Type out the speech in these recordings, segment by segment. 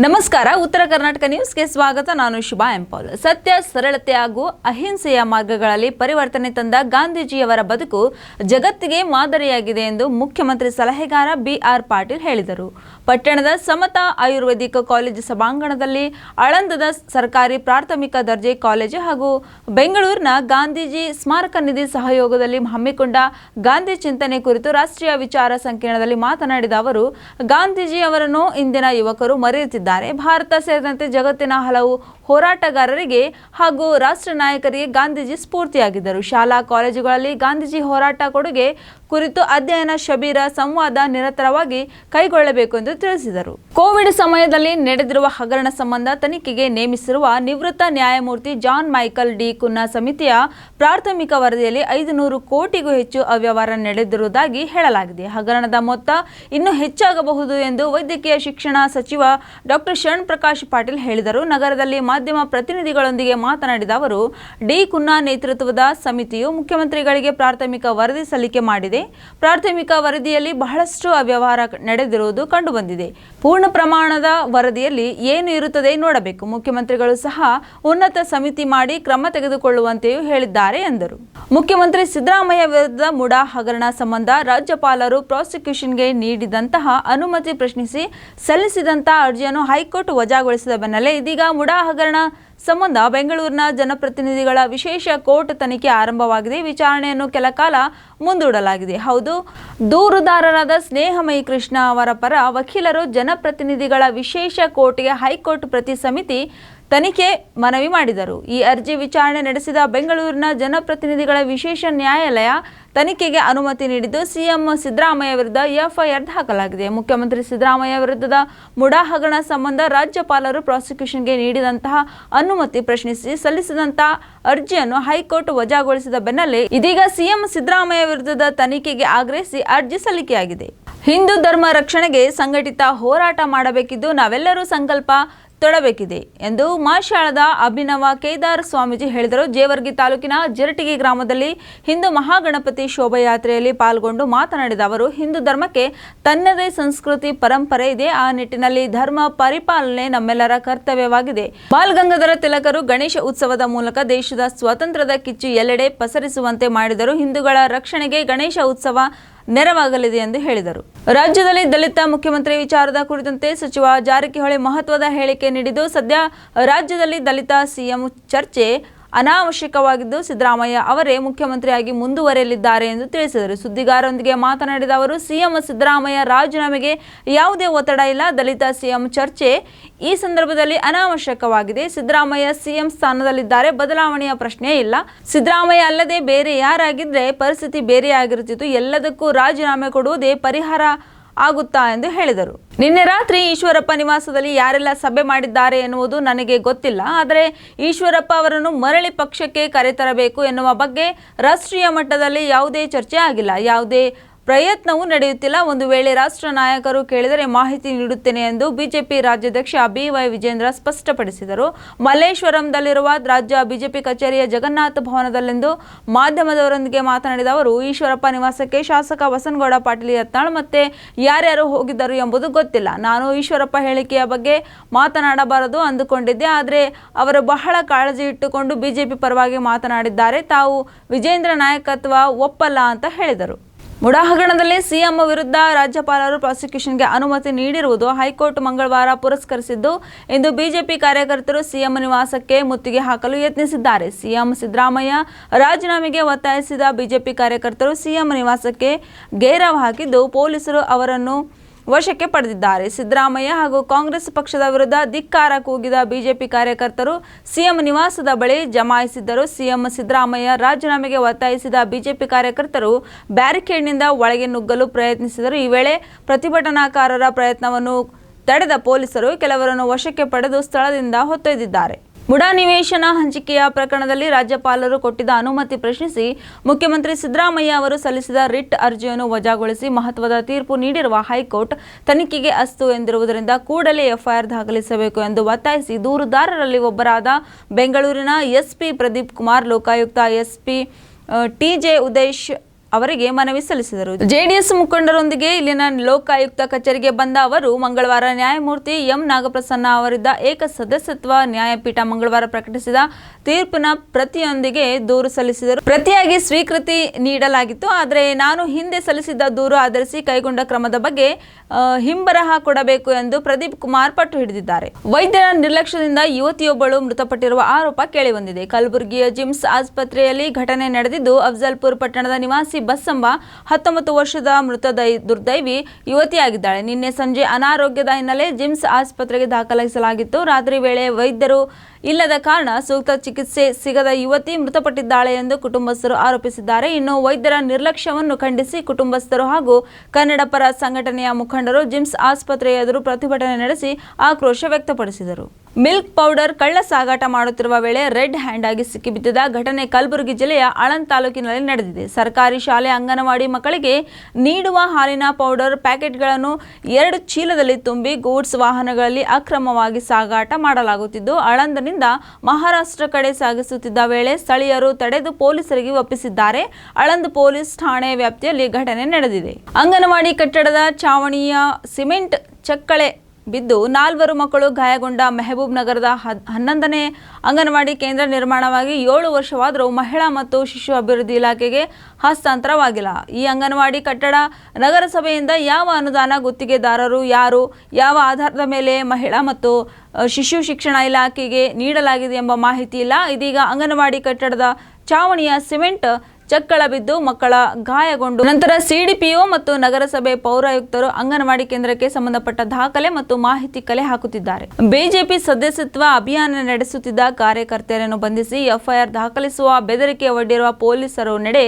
ನಮಸ್ಕಾರ ಉತ್ತರ ಕರ್ನಾಟಕ ನ್ಯೂಸ್ಗೆ ಸ್ವಾಗತ. ನಾನು ಶುಭಾ ಎಂಪಾಲ್ ಸತ್ಯ, ಸರಳತೆ ಹಾಗೂ ಅಹಿಂಸೆಯ ಮಾರ್ಗಗಳಲ್ಲಿ ಪರಿವರ್ತನೆ ತಂದ ಗಾಂಧೀಜಿಯವರ ಬದುಕು ಜಗತ್ತಿಗೆ ಮಾದರಿಯಾಗಿದೆ ಎಂದು ಮುಖ್ಯಮಂತ್ರಿ ಸಲಹೆಗಾರ ಬಿಆರ್ ಪಾಟೀಲ್ ಹೇಳಿದರು. ಪಟ್ಟಣದ ಸಮತಾ ಆಯುರ್ವೇದಿಕ್ ಕಾಲೇಜು ಸಭಾಂಗಣದಲ್ಲಿ ಆಳಂದದ ಸರ್ಕಾರಿ ಪ್ರಾಥಮಿಕ ದರ್ಜೆ ಕಾಲೇಜು ಹಾಗೂ ಬೆಂಗಳೂರಿನ ಗಾಂಧೀಜಿ ಸ್ಮಾರಕ ನಿಧಿ ಸಹಯೋಗದಲ್ಲಿ ಹಮ್ಮಿಕೊಂಡ ಗಾಂಧಿ ಚಿಂತನೆ ಕುರಿತು ರಾಷ್ಟ್ರೀಯ ವಿಚಾರ ಸಂಕಿರಣದಲ್ಲಿ ಮಾತನಾಡಿದ ಅವರು, ಗಾಂಧೀಜಿ ಅವರನ್ನು ಇಂದಿನ ಯುವಕರು ಮರೆಯುತ್ತಿದ್ದಾರೆ. ಭಾರತ ಸೇರಿದಂತೆ ಜಗತ್ತಿನ ಹಲವು ಹೋರಾಟಗಾರರಿಗೆ ಹಾಗೂ ರಾಷ್ಟ್ರ ನಾಯಕರಿಗೆ ಗಾಂಧೀಜಿ ಸ್ಫೂರ್ತಿಯಾಗಿದ್ದರು. ಶಾಲಾ ಕಾಲೇಜುಗಳಲ್ಲಿ ಗಾಂಧೀಜಿ ಹೋರಾಟ ಕೊಡುಗೆ ಕುರಿತು ಅಧ್ಯಯನ, ಶಬೀರ, ಸಂವಾದ ನಿರತರವಾಗಿ ಕೈಗೊಳ್ಳಬೇಕು ಎಂದು ತಿಳಿಸಿದರು. ಕೋವಿಡ್ ಸಮಯದಲ್ಲಿ ನಡೆದಿರುವ ಹಗರಣ ಸಂಬಂಧ ತನಿಖೆಗೆ ನೇಮಿಸಿರುವ ನಿವೃತ್ತ ನ್ಯಾಯಮೂರ್ತಿ ಜಾನ್ ಮೈಕಲ್ ಡಿ. ಕುನ್ನಾ ಸಮಿತಿಯ ಪ್ರಾಥಮಿಕ ವರದಿಯಲ್ಲಿ ಐದು ನೂರು ಕೋಟಿಗೂ ಹೆಚ್ಚು ಅವ್ಯವಹಾರ ನಡೆದಿರುವುದಾಗಿ ಹೇಳಲಾಗಿದೆ. ಹಗರಣದ ಮೊತ್ತ ಇನ್ನೂ ಹೆಚ್ಚಾಗಬಹುದು ಎಂದು ವೈದ್ಯಕೀಯ ಶಿಕ್ಷಣ ಸಚಿವ ಡಾಕ್ಟರ್ ಶರಣ್ ಪ್ರಕಾಶ್ ಪಾಟೀಲ್ ಹೇಳಿದರು. ನಗರದಲ್ಲಿ ಮಾಧ್ಯಮ ಪ್ರತಿನಿಧಿಗಳೊಂದಿಗೆ ಮಾತನಾಡಿದ ಅವರು, ಡಿ. ಕುನ್ನಾ ನೇತೃತ್ವದ ಸಮಿತಿಯು ಮುಖ್ಯಮಂತ್ರಿಗಳಿಗೆ ಪ್ರಾಥಮಿಕ ವರದಿ ಸಲ್ಲಿಕೆ ಮಾಡಿದೆ. ಪ್ರಾಥಮಿಕ ವರದಿಯಲ್ಲಿ ಬಹಳಷ್ಟು ಅವ್ಯವಹಾರ ನಡೆದಿರುವುದು ಕಂಡುಬಂದಿದೆ. ಪೂರ್ಣ ಪ್ರಮಾಣದ ವರದಿಯಲ್ಲಿ ಏನು ಇರುತ್ತದೆ ನೋಡಬೇಕು. ಮುಖ್ಯಮಂತ್ರಿಗಳು ಸಹ ಉನ್ನತ ಸಮಿತಿ ಮಾಡಿ ಕ್ರಮ ತೆಗೆದುಕೊಳ್ಳುವಂತೆಯೂ ಹೇಳಿದ್ದಾರೆ ಎಂದರು. ಮುಖ್ಯಮಂತ್ರಿ ಸಿದ್ದರಾಮಯ್ಯ ವಿರುದ್ಧ ಮುಡಾ ಹಗರಣ ಸಂಬಂಧ ರಾಜ್ಯಪಾಲರು ಪ್ರಾಸಿಕ್ಯೂಷನ್ಗೆ ನೀಡಿದಂತಹ ಅನುಮತಿ ಪ್ರಶ್ನಿಸಿ ಸಲ್ಲಿಸಿದಂತಹ ಅರ್ಜಿಯನ್ನು ಹೈಕೋರ್ಟ್ ವಜಾಗೊಳಿಸಿದ ಬೆನ್ನಲ್ಲೇ ಇದೀಗ ಮುಡಾ ಹಗರಣ ಸಂಬಂಧ ಬೆಂಗಳೂರಿನ ಜನಪ್ರತಿನಿಧಿಗಳ ವಿಶೇಷ ಕೋರ್ಟ್ ತನಿಖೆ ಆರಂಭವಾಗಿದೆ. ವಿಚಾರಣೆಯನ್ನು ಕೆಲ ಕಾಲ ಮುಂದೂಡಲಾಗಿದೆ. ಹೌದು, ದೂರುದಾರರಾದ ಸ್ನೇಹಮಯಿ ಕೃಷ್ಣ ಅವರ ಪರ ವಕೀಲರು ಜನಪ್ರತಿನಿಧಿಗಳ ವಿಶೇಷ ಕೋರ್ಟ್ಗೆ ಹೈಕೋರ್ಟ್ ಪ್ರತಿ ಸಮಿತಿ ತನಿಖೆ ಮನವಿ ಮಾಡಿದರು. ಈ ಅರ್ಜಿ ವಿಚಾರಣೆ ನಡೆಸಿದ ಬೆಂಗಳೂರಿನ ಜನಪ್ರತಿನಿಧಿಗಳ ವಿಶೇಷ ನ್ಯಾಯಾಲಯ ತನಿಖೆಗೆ ಅನುಮತಿ ನೀಡಿದ್ದು, ಸಿಎಂ ಸಿದ್ದರಾಮಯ್ಯ ವಿರುದ್ಧ ಎಫ್ಐಆರ್ ದಾಖಲಾಗಿದೆ. ಮುಖ್ಯಮಂತ್ರಿ ಸಿದ್ದರಾಮಯ್ಯ ವಿರುದ್ಧದ ಮುಡಾ ಹಗರಣ ಸಂಬಂಧ ರಾಜ್ಯಪಾಲರು ಪ್ರಾಸಿಕ್ಯೂಷನ್ಗೆ ನೀಡಿದಂತಹ ಅನುಮತಿ ಪ್ರಶ್ನಿಸಿ ಸಲ್ಲಿಸಿದಂತಹ ಅರ್ಜಿಯನ್ನು ಹೈಕೋರ್ಟ್ ವಜಾಗೊಳಿಸಿದ ಬೆನ್ನಲ್ಲೇ ಇದೀಗ ಸಿಎಂ ಸಿದ್ದರಾಮಯ್ಯ ವಿರುದ್ಧದ ತನಿಖೆಗೆ ಆಗ್ರಹಿಸಿ ಅರ್ಜಿ ಸಲ್ಲಿಕೆಯಾಗಿದೆ. ಹಿಂದೂ ಧರ್ಮ ರಕ್ಷಣೆಗೆ ಸಂಘಟಿತ ಹೋರಾಟ ಮಾಡಬೇಕಿದ್ದು, ನಾವೆಲ್ಲರೂ ಸಂಕಲ್ಪ ತೊಡಬೇಕಿದೆ ಎಂದು ಮಾಶಾಳದ ಅಭಿನವ ಕೇದಾರ್ ಸ್ವಾಮೀಜಿ ಹೇಳಿದರು. ಜೇವರ್ಗಿ ತಾಲೂಕಿನ ಜಿರಟಿಗಿ ಗ್ರಾಮದಲ್ಲಿ ಹಿಂದೂ ಮಹಾಗಣಪತಿ ಶೋಭಾಯಾತ್ರೆಯಲ್ಲಿ ಪಾಲ್ಗೊಂಡು ಮಾತನಾಡಿದ ಅವರು, ಹಿಂದೂ ಧರ್ಮಕ್ಕೆ ತನ್ನದೇ ಸಂಸ್ಕೃತಿ ಪರಂಪರೆ ಇದೆ. ಆ ನಿಟ್ಟಿನಲ್ಲಿ ಧರ್ಮ ಪರಿಪಾಲನೆ ನಮ್ಮೆಲ್ಲರ ಕರ್ತವ್ಯವಾಗಿದೆ. ಬಾಲ್ಗಂಗಾಧರ ತಿಲಕರು ಗಣೇಶ ಉತ್ಸವದ ಮೂಲಕ ದೇಶದ ಸ್ವಾತಂತ್ರ್ಯದ ಕಿಚ್ಚು ಎಲ್ಲೆಡೆ ಪಸರಿಸುವಂತೆ ಮಾಡಿದರು. ಹಿಂದೂಗಳ ರಕ್ಷಣೆಗೆ ಗಣೇಶ ಉತ್ಸವ ನೆರವಾಗಲಿದೆ ಎಂದು ಹೇಳಿದರು. ರಾಜ್ಯದಲ್ಲಿ ದಲಿತ ಮುಖ್ಯಮಂತ್ರಿ ವಿಚಾರದ ಕುರಿತಂತೆ ಸಚಿವ ಜಾರಕಿಹೊಳಿ ಮಹತ್ವದ ಹೇಳಿಕೆ ನೀಡಿದ್ದು, ಸದ್ಯ ರಾಜ್ಯದಲ್ಲಿ ದಲಿತ ಸಿಎಂ ಚರ್ಚೆ ಅನಾವಶ್ಯಕವಾಗಿದ್ದು ಸಿದ್ದರಾಮಯ್ಯ ಅವರೇ ಮುಖ್ಯಮಂತ್ರಿಯಾಗಿ ಮುಂದುವರೆಯಲಿದ್ದಾರೆ ಎಂದು ತಿಳಿಸಿದರು. ಸುದ್ದಿಗಾರರೊಂದಿಗೆ ಮಾತನಾಡಿದ ಅವರು, ಸಿಎಂ ಸಿದ್ದರಾಮಯ್ಯ ರಾಜೀನಾಮೆಗೆ ಯಾವುದೇ ಒತ್ತಡ ಇಲ್ಲ. ದಲಿತ ಸಿಎಂ ಚರ್ಚೆ ಈ ಸಂದರ್ಭದಲ್ಲಿ ಅನಾವಶ್ಯಕವಾಗಿದೆ. ಸಿದ್ದರಾಮಯ್ಯ ಸಿಎಂ ಸ್ಥಾನದಲ್ಲಿದ್ದಾರೆ. ಬದಲಾವಣೆಯ ಪ್ರಶ್ನೆ ಇಲ್ಲ. ಸಿದ್ದರಾಮಯ್ಯ ಅಲ್ಲದೆ ಬೇರೆ ಯಾರಾಗಿದ್ದರೆ ಪರಿಸ್ಥಿತಿ ಬೇರೆಯಾಗಿರುತ್ತಿತ್ತು. ಎಲ್ಲದಕ್ಕೂ ರಾಜೀನಾಮೆ ಕೊಡುವುದೇ ಪರಿಹಾರ ಆಗುತ್ತಾ ಎಂದು ಹೇಳಿದರು. ನಿನ್ನೆ ರಾತ್ರಿ ಈಶ್ವರಪ್ಪ ನಿವಾಸದಲ್ಲಿ ಯಾರೆಲ್ಲ ಸಭೆ ಮಾಡಿದ್ದಾರೆ ಎನ್ನುವುದು ನನಗೆ ಗೊತ್ತಿಲ್ಲ. ಆದರೆ ಈಶ್ವರಪ್ಪ ಅವರನ್ನು ಮರಳಿ ಪಕ್ಷಕ್ಕೆ ಕರೆತರಬೇಕು ಎನ್ನುವ ಬಗ್ಗೆ ರಾಷ್ಟ್ರೀಯ ಮಟ್ಟದಲ್ಲಿ ಯಾವುದೇ ಚರ್ಚೆ ಆಗಿಲ್ಲ. ಯಾವುದೇ ಪ್ರಯತ್ನವೂ ನಡೆಯುತ್ತಿಲ್ಲ. ಒಂದು ವೇಳೆ ರಾಷ್ಟ್ರ ನಾಯಕರು ಕೇಳಿದರೆ ಮಾಹಿತಿ ನೀಡುತ್ತೇನೆ ಎಂದು ಬಿಜೆಪಿ ರಾಜ್ಯಾಧ್ಯಕ್ಷ ಬಿವೈ ವಿಜೇಂದ್ರ ಸ್ಪಷ್ಟಪಡಿಸಿದರು. ಮಲ್ಲೇಶ್ವರಂದಲ್ಲಿರುವ ರಾಜ್ಯ ಬಿಜೆಪಿ ಕಚೇರಿಯ ಜಗನ್ನಾಥ ಭವನದಲ್ಲಿಂದು ಮಾಧ್ಯಮದವರೊಂದಿಗೆ ಮಾತನಾಡಿದ ಅವರು, ಈಶ್ವರಪ್ಪ ನಿವಾಸಕ್ಕೆ ಶಾಸಕ ವಸನ್ಗೌಡ ಪಾಟೀಲ್ ಯತ್ನಾಳ್ ಮತ್ತೆ ಯಾರ್ಯಾರು ಹೋಗಿದ್ದರು ಎಂಬುದು ಗೊತ್ತಿಲ್ಲ. ನಾನು ಈಶ್ವರಪ್ಪ ಹೇಳಿಕೆಯ ಬಗ್ಗೆ ಮಾತನಾಡಬಾರದು ಅಂದುಕೊಂಡಿದ್ದೆ. ಆದರೆ ಅವರು ಬಹಳ ಕಾಳಜಿ ಇಟ್ಟುಕೊಂಡು ಬಿಜೆಪಿ ಪರವಾಗಿ ಮಾತನಾಡಿದ್ದಾರೆ. ತಾವು ವಿಜೇಂದ್ರ ನಾಯಕತ್ವ ಒಪ್ಪಲ್ಲ ಅಂತ ಹೇಳಿದರು. ಮುಡಾ ಹಗರಣದಲ್ಲಿ ಸಿಎಂ ವಿರುದ್ಧ ರಾಜ್ಯಪಾಲರು ಪ್ರಾಸಿಕ್ಯೂಷನ್ಗೆ ಅನುಮತಿ ನೀಡಿರುವುದು ಹೈಕೋರ್ಟ್ ಮಂಗಳವಾರ ಪುರಸ್ಕರಿಸಿದ್ದು, ಇಂದು ಬಿಜೆಪಿ ಕಾರ್ಯಕರ್ತರು ಸಿಎಂ ನಿವಾಸಕ್ಕೆ ಮುತ್ತಿಗೆ ಹಾಕಲು ಯತ್ನಿಸಿದ್ದಾರೆ. ಸಿಎಂ ಸಿದ್ದರಾಮಯ್ಯ ರಾಜೀನಾಮೆಗೆ ಒತ್ತಾಯಿಸಿದ ಬಿಜೆಪಿ ಕಾರ್ಯಕರ್ತರು ಸಿಎಂ ನಿವಾಸಕ್ಕೆ ಗೇರವ್ ಹಾಕಿದ್ದು ಪೊಲೀಸರು ಅವರನ್ನು ವಶಕ್ಕೆ ಪಡೆದಿದ್ದಾರೆ. ಸಿದ್ದರಾಮಯ್ಯ ಹಾಗೂ ಕಾಂಗ್ರೆಸ್ ಪಕ್ಷದ ವಿರುದ್ಧ ಧಿಕ್ಕಾರ ಕೂಗಿದ ಬಿಜೆಪಿ ಕಾರ್ಯಕರ್ತರು ಸಿಎಂ ನಿವಾಸದ ಬಳಿ ಜಮಾಯಿಸಿದ್ದರು. ಸಿಎಂ ಸಿದ್ದರಾಮಯ್ಯ ರಾಜೀನಾಮೆಗೆ ಒತ್ತಾಯಿಸಿದ ಬಿಜೆಪಿ ಕಾರ್ಯಕರ್ತರು ಬ್ಯಾರಿಕೇಡ್ನಿಂದ ಒಳಗೆ ನುಗ್ಗಲು ಪ್ರಯತ್ನಿಸಿದರು. ಈ ವೇಳೆ ಪ್ರತಿಭಟನಾಕಾರರ ಪ್ರಯತ್ನವನ್ನು ತಡೆದ ಪೊಲೀಸರು ಕೆಲವರನ್ನು ವಶಕ್ಕೆ ಪಡೆದು ಸ್ಥಳದಿಂದ ಹೊತ್ತೊಯ್ದಿದ್ದಾರೆ. ಮುಡಾ ನಿವೇಶನ ಹಂಚಿಕೆಯ ಪ್ರಕರಣದಲ್ಲಿ ರಾಜ್ಯಪಾಲರು ಕೊಟ್ಟಿದ್ದ ಅನುಮತಿ ಪ್ರಶ್ನಿಸಿ ಮುಖ್ಯಮಂತ್ರಿ ಸಿದ್ದರಾಮಯ್ಯ ಅವರು ಸಲ್ಲಿಸಿದ ರಿಟ್ ಅರ್ಜಿಯನ್ನು ವಜಾಗೊಳಿಸಿ ಮಹತ್ವದ ತೀರ್ಪು ನೀಡಿರುವ ಹೈಕೋರ್ಟ್ ತನಿಖೆಗೆ ಅಸ್ತು ಎಂದಿರುವುದರಿಂದ ಕೂಡಲೇ ಎಫ್ಐಆರ್ ದಾಖಲಿಸಬೇಕು ಎಂದು ಒತ್ತಾಯಿಸಿ ದೂರುದಾರರಲ್ಲಿ ಒಬ್ಬರಾದ ಬೆಂಗಳೂರಿನ SP Pradeep Kumar, Lokayukta SP TJ Udesh ಅವರಿಗೆ ಮನವಿ ಸಲ್ಲಿಸಿದರು. ಜೆಡಿಎಸ್ ಮುಖಂಡರೊಂದಿಗೆ ಇಲ್ಲಿನ ಲೋಕಾಯುಕ್ತ ಕಚೇರಿಗೆ ಬಂದ ಅವರು, ಮಂಗಳವಾರ ನ್ಯಾಯಮೂರ್ತಿ ಎಂ ನಾಗಪ್ರಸನ್ನ ಅವರಿದ್ದ ಏಕ ಸದಸ್ಯತ್ವ ನ್ಯಾಯಪೀಠ ಮಂಗಳವಾರ ಪ್ರಕಟಿಸಿದ ತೀರ್ಪಿನ ಪ್ರತಿಯೊಂದಿಗೆ ದೂರು ಸಲ್ಲಿಸಿದರು. ಪ್ರತಿಯಾಗಿ ಸ್ವೀಕೃತಿ ನೀಡಲಾಗಿತ್ತು, ಆದರೆ ನಾನು ಹಿಂದೆ ಸಲ್ಲಿಸಿದ್ದ ದೂರು ಆಧರಿಸಿ ಕೈಗೊಂಡ ಕ್ರಮದ ಬಗ್ಗೆ ಹಿಂಬರಹ ಕೊಡಬೇಕು ಎಂದು ಪ್ರದೀಪ್ ಕುಮಾರ್ ಪಟ್ಟು ಹಿಡಿದಿದ್ದಾರೆ. ವೈದ್ಯರ ನಿರ್ಲಕ್ಷ್ಯದಿಂದ ಯುವತಿಯೊಬ್ಬಳು ಮೃತಪಟ್ಟಿರುವ ಆರೋಪ ಕೇಳಿಬಂದಿದೆ. ಕಲಬುರಗಿಯ ಜಿಮ್ಸ್ ಆಸ್ಪತ್ರೆಯಲ್ಲಿ ಘಟನೆ ನಡೆದಿದ್ದು, ಅಫ್ಜಲ್ಪುರ್ ಪಟ್ಟಣದ ನಿವಾಸಿ ಬಸ್ಸಂಬ ಹತ್ತೊಂಬತ್ತು ವರ್ಷದ ಮೃತ ದುರ್ದೈವಿ ಯುವತಿಯಾಗಿದ್ದಾಳೆ. ನಿನ್ನೆ ಸಂಜೆ ಅನಾರೋಗ್ಯದ ಹಿನ್ನೆಲೆ ಜಿಮ್ಸ್ ಆಸ್ಪತ್ರೆಗೆ ದಾಖಲಿಸಲಾಗಿತ್ತು. ರಾತ್ರಿ ವೇಳೆ ವೈದ್ಯರು ಇಲ್ಲದ ಕಾರಣ ಸೂಕ್ತ ಚಿಕಿತ್ಸೆ ಸಿಗದ ಯುವತಿ ಮೃತಪಟ್ಟಿದ್ದಾಳೆ ಎಂದು ಕುಟುಂಬಸ್ಥರು ಆರೋಪಿಸಿದ್ದಾರೆ. ಇನ್ನು ವೈದ್ಯರ ನಿರ್ಲಕ್ಷ್ಯವನ್ನು ಖಂಡಿಸಿ ಕುಟುಂಬಸ್ಥರು ಹಾಗೂ ಕನ್ನಡ ಪರ ಸಂಘಟನೆಯ ಮುಖಂಡರು ಜಿಮ್ಸ್ ಆಸ್ಪತ್ರೆಯ ಎದುರು ಪ್ರತಿಭಟನೆ ನಡೆಸಿ ಆಕ್ರೋಶ ವ್ಯಕ್ತಪಡಿಸಿದರು. ಮಿಲ್ಕ್ ಪೌಡರ್ ಕಳ್ಳ ಸಾಗಾಟ ಮಾಡುತ್ತಿರುವ ವೇಳೆ ರೆಡ್ ಹ್ಯಾಂಡ್ ಆಗಿ ಸಿಕ್ಕಿಬಿದ್ದಿದ ಘಟನೆ ಕಲಬುರಗಿ ಜಿಲ್ಲೆಯ ಆಳಂದ್ ತಾಲೂಕಿನಲ್ಲಿ ನಡೆದಿದೆ. ಸರ್ಕಾರಿ ಶಾಲೆ ಅಂಗನವಾಡಿ ಮಕ್ಕಳಿಗೆ ನೀಡುವ ಹಾಲಿನ ಪೌಡರ್ ಪ್ಯಾಕೆಟ್ಗಳನ್ನು ಎರಡು ಚೀಲದಲ್ಲಿ ತುಂಬಿ ಗೂಡ್ಸ್ ವಾಹನಗಳಲ್ಲಿ ಅಕ್ರಮವಾಗಿ ಸಾಗಾಟ ಮಾಡಲಾಗುತ್ತಿದ್ದು ಆಳಂದನಿಂದ ಮಹಾರಾಷ್ಟ್ರ ಕಡೆ ಸಾಗಿಸುತ್ತಿದ್ದ ವೇಳೆ ಸ್ಥಳೀಯರು ತಡೆದು ಪೊಲೀಸರಿಗೆ ಒಪ್ಪಿಸಿದ್ದಾರೆ. ಅಳಂದ್ ಪೊಲೀಸ್ ಠಾಣೆ ವ್ಯಾಪ್ತಿಯಲ್ಲಿ ಘಟನೆ ನಡೆದಿದೆ. ಅಂಗನವಾಡಿ ಕಟ್ಟಡದ ಚಾವಣಿಯ ಸಿಮೆಂಟ್ ಚಕ್ಕಳೆ ಬಿದ್ದು ನಾಲ್ವರು ಮಕ್ಕಳು ಗಾಯಗೊಂಡ ಮೆಹಬೂಬ್ ನಗರದ ಹನ್ನೊಂದನೇ ಅಂಗನವಾಡಿ ಕೇಂದ್ರ ನಿರ್ಮಾಣವಾಗಿ ಏಳು ವರ್ಷವಾದರೂ ಮಹಿಳಾ ಮತ್ತು ಶಿಶು ಅಭಿವೃದ್ಧಿ ಇಲಾಖೆಗೆ ಹಸ್ತಾಂತರವಾಗಿಲ್ಲ. ಈ ಅಂಗನವಾಡಿ ಕಟ್ಟಡ ನಗರಸಭೆಯಿಂದ ಯಾವ ಅನುದಾನ ಗುತ್ತಿಗೆದಾರರು ಯಾರು, ಯಾವ ಆಧಾರದ ಮೇಲೆ ಮಹಿಳಾ ಮತ್ತು ಶಿಶು ಶಿಕ್ಷಣ ಇಲಾಖೆಗೆ ನೀಡಲಾಗಿದೆ ಎಂಬ ಮಾಹಿತಿ ಇಲ್ಲ. ಇದೀಗ ಅಂಗನವಾಡಿ ಕಟ್ಟಡದ ಚಾವಣಿಯ ಸಿಮೆಂಟ್ ಚಕ್ಕಳ ಬಿದ್ದು ಮಕ್ಕಳ ಗಾಯಗೊಂಡು ನಂತರ ಸಿಡಿಪಿಒ ಮತ್ತು ನಗರಸಭೆ ಪೌರಾಯುಕ್ತರು ಅಂಗನವಾಡಿ ಕೇಂದ್ರಕ್ಕೆ ಸಂಬಂಧಪಟ್ಟ ದಾಖಲೆ ಮತ್ತು ಮಾಹಿತಿ ಕಲೆ ಹಾಕುತ್ತಿದ್ದಾರೆ. ಬಿಜೆಪಿ ಸದಸ್ಯತ್ವ ಅಭಿಯಾನ ನಡೆಸುತ್ತಿದ್ದ ಕಾರ್ಯಕರ್ತೆಯರನ್ನು ಬಂಧಿಸಿ ಎಫ್ಐಆರ್ ದಾಖಲಿಸುವ ಬೆದರಿಕೆ ಒಡ್ಡಿರುವ ಪೊಲೀಸರು ನಡೆ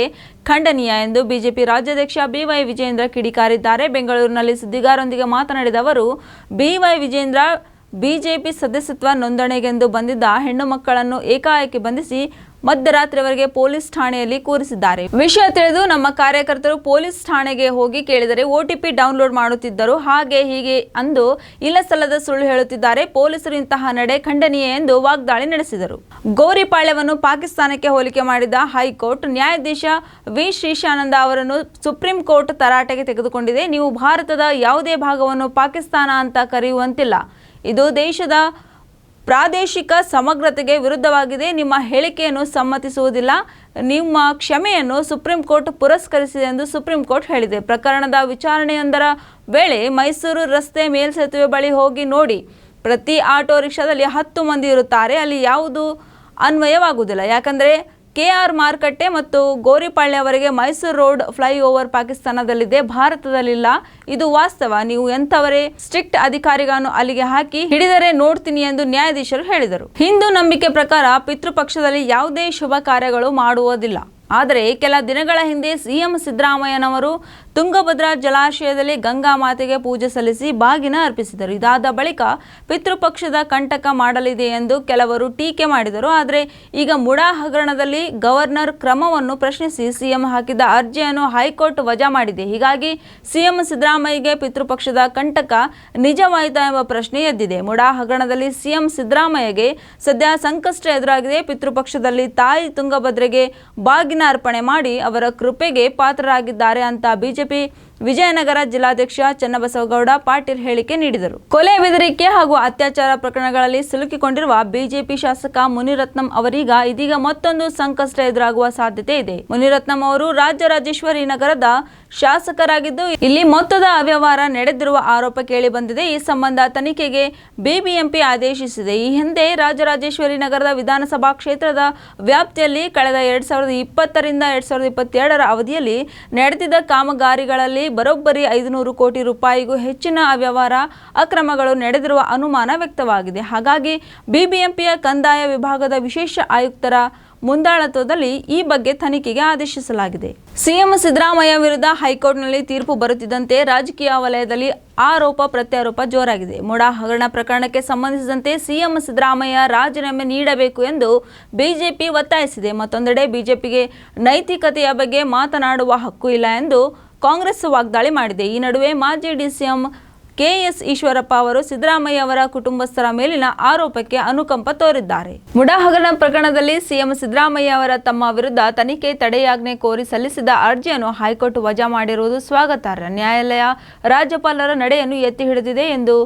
ಖಂಡನೀಯ ಎಂದು ಬಿಜೆಪಿ ರಾಜ್ಯಾಧ್ಯಕ್ಷ ಬಿವೈ ವಿಜೇಂದ್ರ ಕಿಡಿಕಾರಿದ್ದಾರೆ. ಬೆಂಗಳೂರಿನಲ್ಲಿ ಸುದ್ದಿಗಾರರೊಂದಿಗೆ ಮಾತನಾಡಿದ ಅವರು ಬಿವೈ ವಿಜೇಂದ್ರ ಬಿಜೆಪಿ ಸದಸ್ಯತ್ವ ನೋಂದಣಿಗೆಂದು ಬಂದಿದ್ದ ಹೆಣ್ಣು ಮಕ್ಕಳನ್ನು ಏಕಾಏಕಿ ಬಂಧಿಸಿ ಮಧ್ಯರಾತ್ರಿವರೆಗೆ ಪೊಲೀಸ್ ಠಾಣೆಯಲ್ಲಿ ಕೂರಿಸಿದ್ದಾರೆ. ವಿಷಯ ತಿಳಿದು ನಮ್ಮ ಕಾರ್ಯಕರ್ತರು ಪೊಲೀಸ್ ಠಾಣೆಗೆ ಹೋಗಿ ಕೇಳಿದರೆ ಓಟಿಪಿ ಡೌನ್ಲೋಡ್ ಮಾಡುತ್ತಿದ್ದರು. ಹಾಗೆ ಹೀಗೆ ಅಂದು ಇಲ್ಲ ಸಲ್ಲದ ಸುಳ್ಳು ಹೇಳುತ್ತಿದ್ದಾರೆ. ಪೊಲೀಸರು ಇಂತಹ ನಡೆ ಖಂಡನೀಯ ಎಂದು ವಾಗ್ದಾಳಿ ನಡೆಸಿದರು. ಗೌರಿಪಾಳ್ಯವನ್ನು ಪಾಕಿಸ್ತಾನಕ್ಕೆ ಹೋಲಿಕೆ ಮಾಡಿದ ಹೈಕೋರ್ಟ್ ನ್ಯಾಯಾಧೀಶ ವಿ. ಶ್ರೀಶಾನಂದ ಅವರನ್ನು ಸುಪ್ರೀಂ ಕೋರ್ಟ್ ತರಾಟೆಗೆ ತೆಗೆದುಕೊಂಡಿದೆ. ನೀವು ಭಾರತದ ಯಾವುದೇ ಭಾಗವನ್ನು ಪಾಕಿಸ್ತಾನ ಅಂತ ಕರೆಯುವಂತಿಲ್ಲ. ಇದು ದೇಶದ ಪ್ರಾದೇಶಿಕ ಸಮಗ್ರತೆಗೆ ವಿರುದ್ಧವಾಗಿದೆ. ನಿಮ್ಮ ಹೇಳಿಕೆಯನ್ನು ಸಮ್ಮತಿಸುವುದಿಲ್ಲ. ನಿಮ್ಮ ಕ್ಷಮೆಯನ್ನು ಸುಪ್ರೀಂ ಕೋರ್ಟ್ ಪುರಸ್ಕರಿಸಿದೆ ಎಂದು ಸುಪ್ರೀಂ ಕೋರ್ಟ್ ಹೇಳಿದೆ. ಪ್ರಕರಣದ ವಿಚಾರಣೆಯೊಂದರ ವೇಳೆ ಮೈಸೂರು ರಸ್ತೆ ಮೇಲ್ಸೇತುವೆ ಬಳಿ ಹೋಗಿ ನೋಡಿ. ಪ್ರತಿ ಆಟೋ ರಿಕ್ಷಾದಲ್ಲಿ ಹತ್ತು ಮಂದಿ ಇರುತ್ತಾರೆ. ಅಲ್ಲಿ ಯಾವುದು ಅನ್ವಯವಾಗುವುದಿಲ್ಲ. ಯಾಕಂದರೆ ಕೆ ಆರ್ ಮಾರುಕಟ್ಟೆ ಮತ್ತು ಗೋರಿಪಾಳ್ಯವರೆಗೆ ಮೈಸೂರು ರೋಡ್ ಫ್ಲೈಓವರ್ ಪಾಕಿಸ್ತಾನದಲ್ಲಿದೆ, ಭಾರತದಲ್ಲಿಲ್ಲ. ಇದು ವಾಸ್ತವ. ನೀವು ಎಂಥವರೇ ಸ್ಟ್ರಿಕ್ಟ್ ಅಧಿಕಾರಿಗಳನ್ನು ಅಲ್ಲಿಗೆ ಹಾಕಿ ಹಿಡಿದರೆ ನೋಡ್ತೀನಿ ಎಂದು ನ್ಯಾಯಾಧೀಶರು ಹೇಳಿದರು. ಹಿಂದೂ ನಂಬಿಕೆ ಪ್ರಕಾರ ಪಿತೃಪಕ್ಷದಲ್ಲಿ ಯಾವುದೇ ಶುಭ ಕಾರ್ಯಗಳು ಮಾಡುವುದಿಲ್ಲ. ಆದರೆ ಕೆಲ ದಿನಗಳ ಹಿಂದೆ ಸಿಎಂ ಸಿದ್ದರಾಮಯ್ಯನವರು ತುಂಗಭದ್ರಾ ಜಲಾಶಯದಲ್ಲಿ ಗಂಗಾ ಮಾತೆಗೆ ಪೂಜೆ ಸಲ್ಲಿಸಿ ಬಾಗಿನ ಅರ್ಪಿಸಿದರು. ಇದಾದ ಬಳಿಕ ಪಿತೃಪಕ್ಷದ ಕಂಟಕ ಮಾಡಲಿದೆ ಎಂದು ಕೆಲವರು ಟೀಕೆ ಮಾಡಿದರು. ಆದರೆ ಈಗ ಮುಡಾ ಹಗರಣದಲ್ಲಿ ಗವರ್ನರ್ ಕ್ರಮವನ್ನು ಪ್ರಶ್ನಿಸಿ ಸಿಎಂ ಹಾಕಿದ ಅರ್ಜಿಯನ್ನು ಹೈಕೋರ್ಟ್ ವಜಾ ಮಾಡಿದೆ. ಹೀಗಾಗಿ ಸಿಎಂ ಸಿದ್ದರಾಮಯ್ಯಗೆ ಪಿತೃಪಕ್ಷದ ಕಂಟಕ ನಿಜವಾಯಿತಾ ಎಂಬ ಪ್ರಶ್ನೆ ಎದ್ದಿದೆ. ಮುಡಾ ಹಗರಣದಲ್ಲಿ ಸಿಎಂ ಸಿದ್ದರಾಮಯ್ಯಗೆ ಸದ್ಯ ಸಂಕಷ್ಟ ಎದುರಾಗಿದೆ. ಪಿತೃಪಕ್ಷದಲ್ಲಿ ತಾಯಿ ತುಂಗಭದ್ರೆಗೆ ಬಾಗಿನ ಅರ್ಪಣೆ ಮಾಡಿ ಅವರ ಕೃಪೆಗೆ ಪಾತ್ರರಾಗಿದ್ದಾರೆ ಅಂತ ಬಿಜೆಪಿ ವಿಜಯನಗರ ಜಿಲ್ಲಾಧ್ಯಕ್ಷ ಚನ್ನಬಸವಗೌಡ ಪಾಟೀಲ್ ಹೇಳಿಕೆ ನೀಡಿದರು. ಕೊಲೆ ಬೆದರಿಕೆ ಹಾಗೂ ಅತ್ಯಾಚಾರ ಪ್ರಕರಣಗಳಲ್ಲಿ ಸಿಲುಕಿಕೊಂಡಿರುವ ಬಿಜೆಪಿ ಶಾಸಕ ಮುನಿರತ್ನಂ ಅವರೀಗ ಇದೀಗ ಮತ್ತೊಂದು ಸಂಕಷ್ಟ ಎದುರಾಗುವ ಸಾಧ್ಯತೆ ಇದೆ. ಮುನಿರತ್ನಂ ಅವರು ರಾಜರಾಜೇಶ್ವರಿ ನಗರದ ಶಾಸಕರಾಗಿದ್ದು, ಇಲ್ಲಿ ಮೊತ್ತದ ಅವ್ಯವಹಾರ ನಡೆದಿರುವ ಆರೋಪ ಕೇಳಿ ಬಂದಿದೆ. ಈ ಸಂಬಂಧ ತನಿಖೆಗೆ ಬಿಬಿಎಂಪಿ ಆದೇಶಿಸಿದೆ. ಈ ಹಿಂದೆ ರಾಜರಾಜೇಶ್ವರಿ ನಗರದ ವಿಧಾನಸಭಾ ಕ್ಷೇತ್ರದ ವ್ಯಾಪ್ತಿಯಲ್ಲಿ ಕಳೆದ ಎರಡ್ ಸಾವಿರದ ಇಪ್ಪತ್ತರಿಂದ ಎರಡ್ ಸಾವಿರದ ಇಪ್ಪತ್ತೆರಡರ ಅವಧಿಯಲ್ಲಿ ನಡೆದಿದ್ದ ಕಾಮಗಾರಿಗಳಲ್ಲಿ ಬರೋಬ್ಬರಿ ಐದುನೂರು ಕೋಟಿ ರೂಪಾಯಿಗೂ ಹೆಚ್ಚಿನ ಅವ್ಯವಹಾರ ಅಕ್ರಮಗಳು ನಡೆದಿರುವ ಅನುಮಾನ ವ್ಯಕ್ತವಾಗಿದೆ. ಹಾಗಾಗಿ ಬಿಬಿಎಂಪಿಯ ಕಂದಾಯ ವಿಭಾಗದ ವಿಶೇಷ ಆಯುಕ್ತರ ಮುಂದಾಳತ್ವದಲ್ಲಿ ಈ ಬಗ್ಗೆ ತನಿಖೆಗೆ ಆದೇಶಿಸಲಾಗಿದೆ. ಸಿಎಂ ಸಿದ್ದರಾಮಯ್ಯ ವಿರುದ್ಧ ಹೈಕೋರ್ಟ್ನಲ್ಲಿ ತೀರ್ಪು ಬರುತ್ತಿದ್ದಂತೆ ರಾಜಕೀಯ ವಲಯದಲ್ಲಿ ಆರೋಪ ಪ್ರತ್ಯಾರೋಪ ಜೋರಾಗಿದೆ. ಮೊಡ ಹಗರಣ ಪ್ರಕರಣಕ್ಕೆ ಸಂಬಂಧಿಸಿದಂತೆ ಸಿಎಂ ಸಿದ್ದರಾಮಯ್ಯ ರಾಜೀನಾಮೆ ನೀಡಬೇಕು ಎಂದು ಬಿಜೆಪಿ ಒತ್ತಾಯಿಸಿದೆ. ಮತ್ತೊಂದೆಡೆ ಬಿಜೆಪಿಗೆ ನೈತಿಕತೆಯ ಬಗ್ಗೆ ಮಾತನಾಡುವ ಹಕ್ಕು ಇಲ್ಲ ಎಂದು ಕಾಂಗ್ರೆಸ್ ವಾಗ್ದಾಳಿ ಮಾಡಿದೆ. ಈ ನಡುವೆ ಮಾಜಿ ಡಿಸಿಎಂ ಕೆಎಸ್ ಈಶ್ವರಪ್ಪ ಅವರು ಸಿದ್ದರಾಮಯ್ಯ ಅವರ ಕುಟುಂಬಸ್ಥರ ಮೇಲಿನ ಆರೋಪಕ್ಕೆ ಅನುಕಂಪ ತೋರಿದ್ದಾರೆ. ಮುಡಾ ಹಗರಣ ಪ್ರಕರಣದಲ್ಲಿ ಸಿಎಂ ಸಿದ್ದರಾಮಯ್ಯ ಅವರ ತಮ್ಮ ವಿರುದ್ಧ ತನಿಖೆ ತಡೆಯಾಜ್ಞೆ ಕೋರಿ ಸಲ್ಲಿಸಿದ ಅರ್ಜಿಯನ್ನು ಹೈಕೋರ್ಟ್ ವಜಾ ಮಾಡಿರುವುದು ಸ್ವಾಗತಾರ್ಹ. ನ್ಯಾಯಾಲಯ ರಾಜ್ಯಪಾಲರ ನಡೆಯನ್ನು ಎತ್ತಿ ಹಿಡಿದಿದೆ ಎಂದು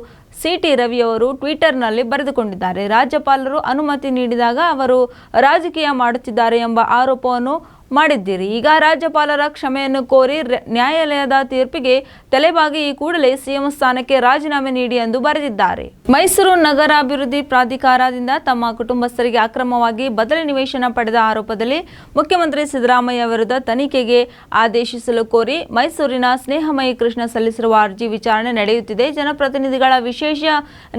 ಸಿಟಿ ರವಿಯವರು ಟ್ವಿಟರ್ನಲ್ಲಿ ಬರೆದುಕೊಂಡಿದ್ದಾರೆ. ರಾಜ್ಯಪಾಲರು ಅನುಮತಿ ನೀಡಿದಾಗ ಅವರು ರಾಜಕೀಯ ಮಾಡುತ್ತಿದ್ದಾರೆ ಎಂಬ ಆರೋಪವನ್ನು ಮಾಡಿದ್ದೀರಿ. ಈಗ ರಾಜ್ಯಪಾಲರ ಕ್ಷಮೆಯನ್ನು ಕೋರಿ ನ್ಯಾಯಾಲಯದ ತೀರ್ಪಿಗೆ ತಲೆಬಾಗಿ ಈ ಕೂಡಲೇ ಸಿಎಂ ಸ್ಥಾನಕ್ಕೆ ರಾಜೀನಾಮೆ ನೀಡಿ ಎಂದು ಬರೆದಿದ್ದಾರೆ. ಮೈಸೂರು ನಗರಾಭಿವೃದ್ಧಿ ಪ್ರಾಧಿಕಾರದಿಂದ ತಮ್ಮ ಕುಟುಂಬಸ್ಥರಿಗೆ ಅಕ್ರಮವಾಗಿ ಬದಲಿ ನಿವೇಶನ ಪಡೆದ ಆರೋಪದಲ್ಲಿ ಮುಖ್ಯಮಂತ್ರಿ ಸಿದ್ದರಾಮಯ್ಯ ವಿರುದ್ಧ ತನಿಖೆಗೆ ಆದೇಶಿಸಲು ಕೋರಿ ಮೈಸೂರಿನ ಸ್ನೇಹಮಯಿ ಕೃಷ್ಣ ಸಲ್ಲಿಸಿರುವ ಅರ್ಜಿ ವಿಚಾರಣೆ ನಡೆಯುತ್ತಿದೆ. ಜನಪ್ರತಿನಿಧಿಗಳ ವಿಶೇಷ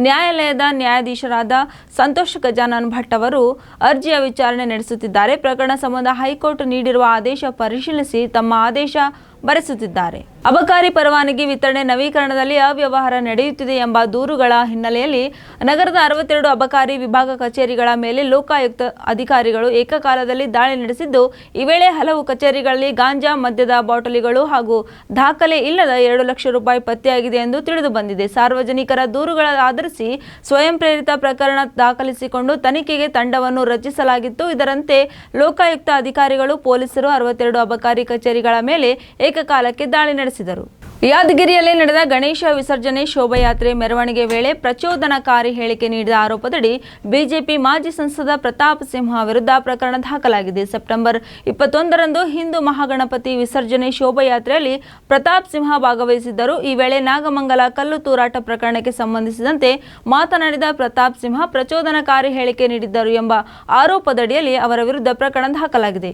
ನ್ಯಾಯಾಲಯದ ನ್ಯಾಯಾಧೀಶರಾದ ಸಂತೋಷ್ ಗಜಾನನ್ ಭಟ್ ಅವರು ಅರ್ಜಿಯ ವಿಚಾರಣೆ ನಡೆಸುತ್ತಿದ್ದಾರೆ. ಪ್ರಕರಣ ಸಂಬಂಧ ಹೈಕೋರ್ಟ್ ನೀಡಿರುವ ಆದೇಶ ಪರಿಶೀಲಿಸಿ ತಮ್ಮ ಆದೇಶ ಬರೆಸುತ್ತಿದ್ದಾರೆ. ಅಬಕಾರಿ ಪರವಾನಗಿ ವಿತರಣೆ ನವೀಕರಣದಲ್ಲಿ ಅವ್ಯವಹಾರ ನಡೆಯುತ್ತಿದೆ ಎಂಬ ದೂರುಗಳ ಹಿನ್ನೆಲೆಯಲ್ಲಿ ನಗರದ ಅರವತ್ತೆರಡು ಅಬಕಾರಿ ವಿಭಾಗ ಕಚೇರಿಗಳ ಮೇಲೆ ಲೋಕಾಯುಕ್ತ ಅಧಿಕಾರಿಗಳು ಏಕಕಾಲದಲ್ಲಿ ದಾಳಿ ನಡೆಸಿದ್ದು, ಈ ವೇಳೆ ಹಲವು ಕಚೇರಿಗಳಲ್ಲಿ ಗಾಂಜಾ, ಮದ್ಯದ ಬಾಟಲಿಗಳು ಹಾಗೂ ದಾಖಲೆ ಇಲ್ಲದ ಎರಡು ಲಕ್ಷ ರೂಪಾಯಿ ಪತ್ತೆಯಾಗಿದೆ ಎಂದು ತಿಳಿದು ಬಂದಿದೆ. ಸಾರ್ವಜನಿಕರ ದೂರುಗಳ ಆಧರಿಸಿ ಸ್ವಯಂ ಪ್ರೇರಿತ ಪ್ರಕರಣ ದಾಖಲಿಸಿಕೊಂಡು ತನಿಖೆಗೆ ತಂಡವನ್ನು ರಚಿಸಲಾಗಿತ್ತು. ಇದರಂತೆ ಲೋಕಾಯುಕ್ತ ಅಧಿಕಾರಿಗಳು, ಪೊಲೀಸರು, ಅರವತ್ತೆರಡು ಅಬಕಾರಿ ಕಚೇರಿಗಳ ಮೇಲೆ ಏಕಕಾಲಕ್ಕೆ ದಾಳಿ ನಡೆಸಿದರು. ಯಾದಗಿರಿಯಲ್ಲಿ ನಡೆದ ಗಣೇಶ ವಿಸರ್ಜನೆ ಶೋಭಾಯಾತ್ರೆ ಮೆರವಣಿಗೆ ವೇಳೆ ಪ್ರಚೋದನಕಾರಿ ಹೇಳಿಕೆ ನೀಡಿದ ಆರೋಪದಡಿ ಬಿಜೆಪಿ ಮಾಜಿ ಸಂಸದ ಪ್ರತಾಪ್ ಸಿಂಹ ವಿರುದ್ಧ ಪ್ರಕರಣ ದಾಖಲಾಗಿದೆ. ಸೆಪ್ಟೆಂಬರ್ ಇಪ್ಪತ್ತೊಂದರಂದು ಹಿಂದೂ ಮಹಾಗಣಪತಿ ವಿಸರ್ಜನೆ ಶೋಭಾಯಾತ್ರೆಯಲ್ಲಿ ಪ್ರತಾಪ್ ಸಿಂಹ ಭಾಗವಹಿಸಿದ್ದರು. ಈ ವೇಳೆ ನಾಗಮಂಗಲ ಕಲ್ಲು ತೂರಾಟ ಪ್ರಕರಣಕ್ಕೆ ಸಂಬಂಧಿಸಿದಂತೆ ಮಾತನಾಡಿದ ಪ್ರತಾಪ್ ಸಿಂಹ ಪ್ರಚೋದನಕಾರಿ ಹೇಳಿಕೆ ನೀಡಿದ್ದರು ಎಂಬ ಆರೋಪದಡಿಯಲ್ಲಿ ಅವರ ವಿರುದ್ಧ ಪ್ರಕರಣ ದಾಖಲಾಗಿದೆ.